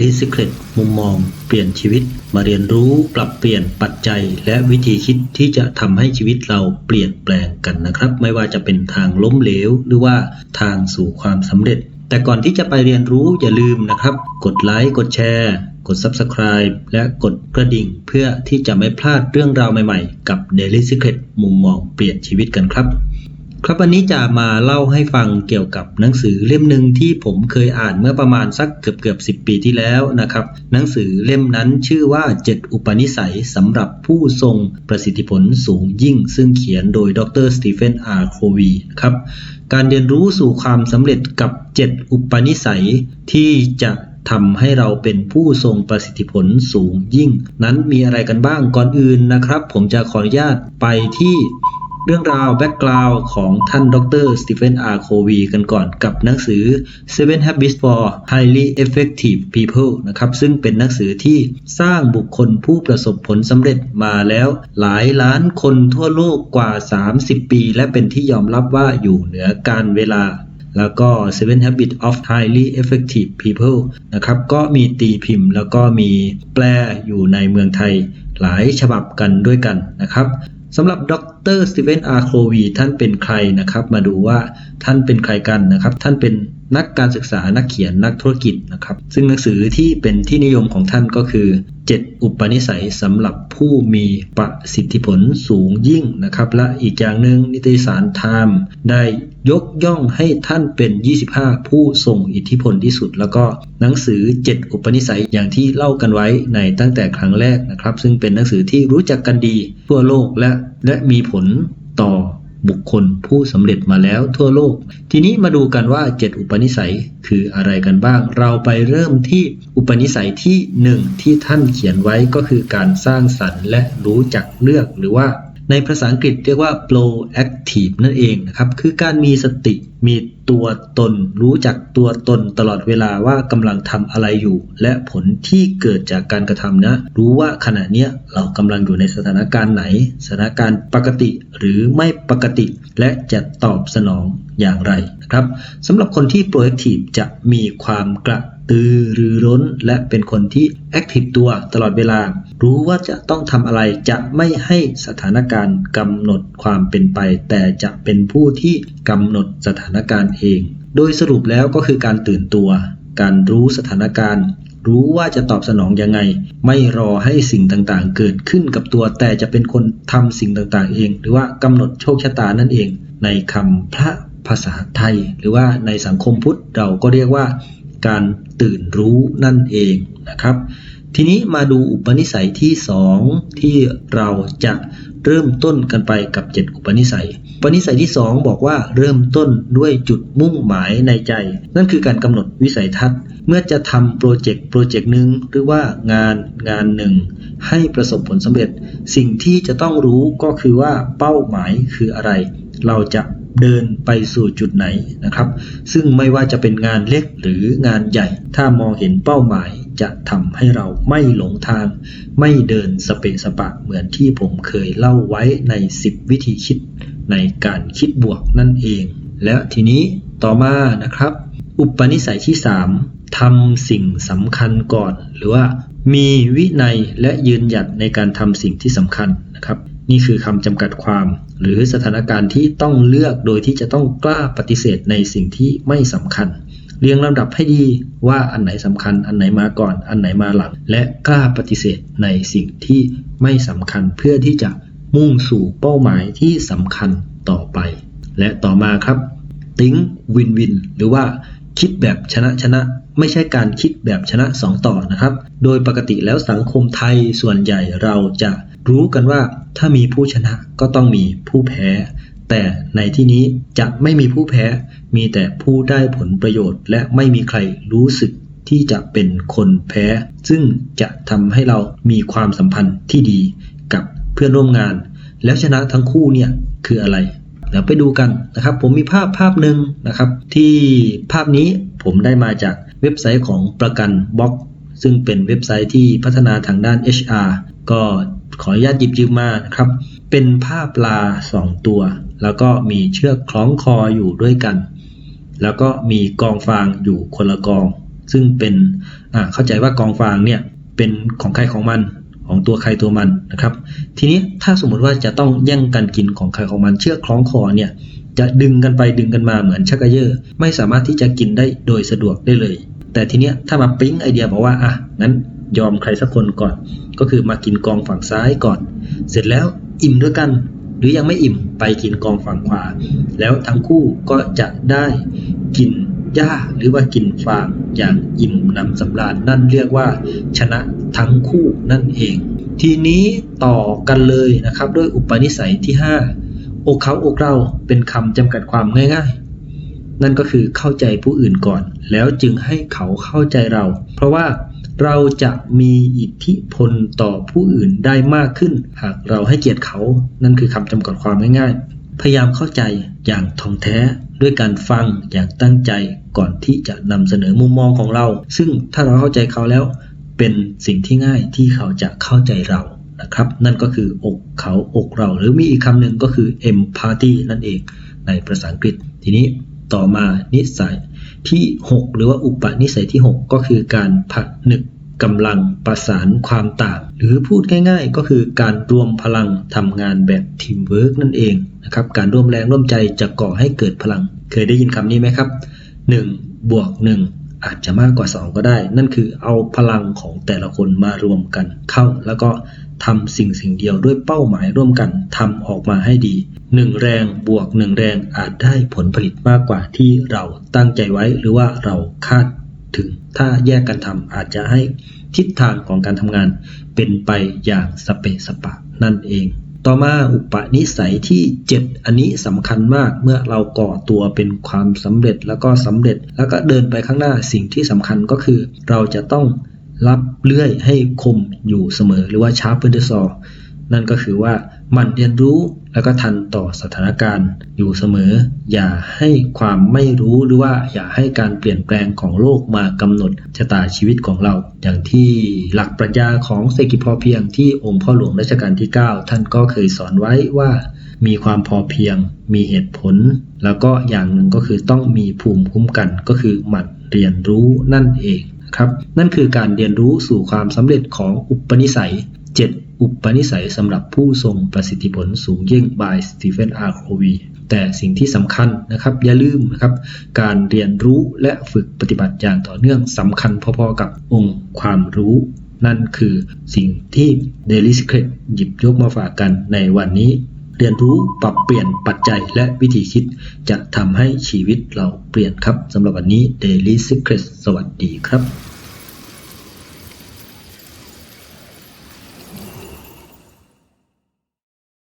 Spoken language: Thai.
Daily Secret มุมมอง เปลี่ยนชีวิต มาเรียนรู้ปรับเปลี่ยนปัจจัย และวิธีคิดที่จะทำให้ชีวิตเราเปลี่ยนแปลงกันนะครับ ไม่ว่าจะเป็นทางล้มเหลว หรือว่าทางสู่ความสำเร็จ แต่ก่อนที่จะไปเรียนรู้อย่าลืมนะครับ กดไลค์กดแชร์ กด Subscribe และกดกระดิ่ง เพื่อที่จะไม่พลาดเรื่องราวใหม่ๆ กับ Daily Secret มุมมองเปลี่ยนชีวิตกันครับ ครับวันนี้จะมาเล่าให้ฟังเกี่ยวกับหนังสือเล่มหนึ่งที่ผมเคยอ่านเมื่อประมาณสักเกือบเกือบสิปีที่แล้วนะครับ หนังสือเล่มนั้นชื่อว่า 7 อุปนิสัยสำหรับผู้ทรงประสิทธิผลสูงยิ่ง ซึ่งเขียนโดยดรสตีเฟนอาร์โควีครับการเรียนรู้สู่ความสำเร็จกับ 7 อุปนิสัยที่จะทำให้เราเป็นผู้ทรงประสิทธิผลสูงยิ่ง นั้นมีอะไรกันบ้างก่อนอื่นนะครับ ผมจะขออนุญาตไปที่ เรื่องราวแบ็กกราวด์ของท่านดรสตีเฟนอาร์โควีกันก่อนกับหนังสือ Seven Habits for Highly Effective People นะครับซึ่งเป็นหนังสือที่สร้างบุคคลผู้ประสบผลสำเร็จมาแล้วหลายล้านคนทั่วโลกกว่า 30 ปี และเป็นที่ยอมรับว่าอยู่เหนือการเวลาแล้วก็ Seven Habits of Highly Effective People นะครับ ก็มีตีพิมพ์แล้วก็มีแปลอยู่ในเมืองไทยหลายฉบับกันด้วยกันนะครับ สำหรับดรสตีเวนอาร์โควีท่านเป็นใครนะครับ มาดูว่าท่านเป็นใครกันนะครับ ท่านเป็น นักการศึกษานักเขียนนักธุรกิจนะครับ ซึ่งหนังสือที่เป็นที่นิยมของท่านก็คือ 7 อุปนิสัยสำหรับผู้มีประสิทธิผลสูงยิ่งนะครับ และอีกอย่างหนึ่งนิตยสารไทม์ได้ยกย่องให้ท่านเป็น 25 ผู้ทรงอิทธิพลที่สุด แล้วก็หนังสือ 7 อุปนิสัยอย่างที่เล่ากันไว้ในตั้งแต่ครั้งแรกนะครับ ซึ่งเป็นหนังสือที่รู้จักกันดีทั่วโลกและและมีผลต่อ บุคคลผู้สำเร็จมาแล้วทั่วโลก ทีนี้มาดูกันว่า 7 อุปนิสัยคืออะไรกันบ้าง เราไปเริ่มที่อุปนิสัยที่ 1 ที่ท่านเขียนไว้ก็คือการสร้างสรรค์และรู้จักเลือกหรือว่า ในภาษาอังกฤษเรียกว่า proactive นั่นเองนะครับ คือการมีสติ มีตัวตน รู้จักตัวตนตลอดเวลาว่ากำลังทำอะไรอยู่ และผลที่เกิดจากการกระทำนะ รู้ว่าขณะเนี้ยเรากำลังอยู่ในสถานการณ์ไหน สถานการณ์ปกติหรือไม่ปกติ และจะตอบสนองอย่างไรนะครับสำหรับคนที่ proactive จะมีความกระตือรือร้น และเป็นคนที่แอคทีฟตัวตลอดเวลา รู้ว่าจะต้องทำอะไรจะไม่ให้สถานการณ์กำหนดความเป็นไป แต่จะเป็นผู้ที่กำหนดสถานการณ์เอง โดยสรุปแล้วก็คือการตื่นตัว การรู้สถานการณ์ รู้ว่าจะตอบสนองยังไง ไม่รอให้สิ่งต่างๆ เกิดขึ้นกับตัว แต่จะเป็นคนทำสิ่งต่างๆ เอง หรือว่ากำหนดโชคชะตานั่นเอง ในคำพระภาษาไทย หรือว่าในสังคมพุทธเราก็เรียกว่า การตื่นรู้นั่นเองนะครับ ทีนี้มาดูอุปนิสัยที่ 2 ที่เราจะเริ่มต้นกันไปกับ 7 อุปนิสัย อุปนิสัยที่ 2 บอกว่าเริ่มต้นด้วยจุดมุ่งหมายในใจ นั่นคือการกำหนดวิสัยทัศน์ เมื่อจะทำโปรเจกต์โปรเจกต์หนึ่งหรือว่างานงานหนึ่ง ให้ประสบผลสำเร็จ สิ่งที่จะต้องรู้ก็คือว่าเป้าหมายคืออะไร เราจะเดินไปสู่จุดไหนนะครับ ซึ่งไม่ว่าจะเป็นงานเล็กหรืองานใหญ่ ถ้ามองเห็นเป้าหมาย จะทำให้เราไม่หลงทาง ไม่เดินสเปสปะเหมือนที่ผมเคยเล่าไว้ใน 10 วิธีคิดในการคิดบวกนั่นเอง แล้วทีนี้ต่อมานะครับ อุปนิสัยที่ 3ทำสิ่งสำคัญก่อน หรือว่ามีวินัยและยืนหยัดในการทำสิ่งที่สำคัญนะครับ นี่คือคำจำกัดความ หรือสถานการณ์ที่ต้องเลือกโดยที่จะต้องกล้าปฏิเสธในสิ่งที่ไม่สำคัญ เรียงลำดับให้ดีว่าอันไหนสำคัญ อันไหนมาก่อน อันไหนมาหลัง และกล้าปฏิเสธในสิ่งที่ไม่สำคัญเพื่อที่จะมุ่งสู่เป้าหมายที่สำคัญต่อไป และต่อมาครับติ้งวินวินหรือว่าคิดแบบชนะชนะไม่ใช่การคิดแบบชนะ 2 ต่อนะครับ โดยปกติแล้วสังคมไทยส่วนใหญ่เราจะรู้กันว่าถ้ามีผู้ชนะก็ต้องมีผู้แพ้ แต่ในที่นี้จะไม่มีผู้แพ้ มีแต่ผู้ได้ผลประโยชน์ และไม่มีใครรู้สึกที่จะเป็นคนแพ้ ซึ่งจะทำให้เรามีความสัมพันธ์ที่ดีกับเพื่อนร่วมงาน แล้วชนะทั้งคู่เนี่ยคืออะไรเดี๋ยวไปดูกันนะครับ ผมมีภาพภาพหนึ่งนะครับ ที่ภาพนี้ผมได้มาจากเว็บไซต์ของประกันบล็อก ซึ่งเป็นเว็บไซต์ที่พัฒนาทางด้าน HR ก็ขออนุญาตหยิบยืมมานะครับ เป็นภาพปลาสองตัวแล้วก็มีเชือกคล้องคออยู่ด้วยกัน แล้วก็มีกองฟางอยู่คนละกอง ซึ่งเป็นอ่าเข้าใจว่ากองฟางเนี่ยเป็นของใครของมันของตัวใครตัวมันนะครับ ทีนี้ถ้าสมมุติว่าจะต้องแย่งกันกินของใครของมันเชือกคล้องคอเนี่ยจะดึงกันไปดึงกันมาเหมือนชักกระเยอะไม่สามารถที่จะกินได้โดยสะดวกได้เลย แต่ทีเนี้ยถ้ามาปิ๊งไอเดียบอกว่าอะงั้นยอมใครสักคนก่อน ก็คือมากินกองฝั่งซ้ายก่อน เสร็จแล้วอิ่มด้วยกัน รือยังไม่อิ่มไปกินกองฝั่งขวา แล้วทั้งคู่ก็จะได้กินหญ้าหรือว่ากินฟางอย่างอิ่มหนำสำราญนั่นเรียกว่า ชนะทั้งคู่นั่นเอง ทีนี้ต่อกันเลยนะครับด้วยอุปนิสัยที่5อเขาโอกเราเป็นคำจำกัดความง่าย ๆ นั่นก็คือเข้าใจผู้อื่นก่อน แล้วจึงให้เขาเข้าใจเรา เพราะว่า เราจะมีอิทธิพลต่อผู้อื่นได้มากขึ้น หากเราให้เกียรติเขา นั่นคือคำจำกัดความง่ายๆ พยายามเข้าใจอย่างท่องแท้ด้วยการฟังอย่างตั้งใจก่อนที่จะนำเสนอมุมมองของเรา ซึ่งถ้าเราเข้าใจเขาแล้วเป็นสิ่งที่ง่ายที่เขาจะเข้าใจเรานะครับ นั่นก็คืออกเขาอกเรา หรือมีอีกคำหนึ่งก็คือ empathy นั่นเองในภาษาอังกฤษทีนี้ ต่อมานิสัยที่ 6 หรือว่าอุปนิสัยที่ 6 ก็คือการผัดหนึกกำลังประสานความต่าง หรือพูดง่ายๆ ก็คือการรวมพลังทำงานแบบทีมเวิร์กนั่นเองนะครับการร่วมแรงร่วมใจจะก่อให้เกิดพลัง เคยได้ยินคำนี้ไหมครับ 1 บวก 1 อาจจะมากกว่า 2 ก็ได้ นั่นคือเอาพลังของแต่ละคนมารวมกันเข้า แล้วก็ทำสิ่งสิ่งเดียวด้วยเป้าหมายร่วมกันทำออกมาให้ดีหนึ่งแรงบวกหนึ่งแรงอาจได้ผลผลิตมากกว่าที่เราตั้งใจไว้หรือว่าเราคาดถึง ถ้าแยกกันทำอาจจะให้ทิศทางของการทำงานเป็นไปอย่างสเปสปะนั่นเอง ต่อมาอุปนิสัยที่ 7 อันนี้สำคัญมากเมื่อเราก่อตัวเป็นความสำเร็จแล้วก็สำเร็จ แล้วก็เดินไปข้างหน้าสิ่งที่สำคัญก็คือ เราจะต้องรับเลื่อยให้คมอยู่เสมอหรือว่าชาร์ปเปอร์ซอ นั่นก็คือว่ามันเรียนรู้แล้วก็ทันต่อสถานการณ์อยู่เสมอ อย่าให้ความไม่รู้หรือว่าอย่าให้การเปลี่ยนแปลงของโลกมากำหนดชะตาชีวิตของเรา อย่างที่หลักปรัชญาของเศรษฐกิจพอเพียงที่องค์พ่อหลวงรัชกาลที่ 9 ท่านก็เคยสอนไว้ว่ามีความพอเพียง มีเหตุผล แล้วก็อย่างหนึ่งก็คือต้องมีภูมิคุ้มกัน ก็คือหมั่นเรียนรู้นั่นเองครับ นั่นคือการเรียนรู้สู่ความสำเร็จของอุปนิสัย 7 อุปนิสัยสำหรับผู้ทรงประสิทธิผลสูงยิ่ง by Stephen R. Covey แต่สิ่งที่สำคัญนะครับอย่าลืมนะครับการเรียนรู้และฝึกปฏิบัติอย่างต่อเนื่องสำคัญพอๆกับองค์ความรู้ นั่นคือสิ่งที่ Daily Secret หยิบยกมาฝากกันในวันนี้ เรียนรู้ปรับเปลี่ยนปัจจัยและวิธีคิด จะทำให้ชีวิตเราเปลี่ยนครับสำหรับวันนี้ Daily Secret สวัสดีครับ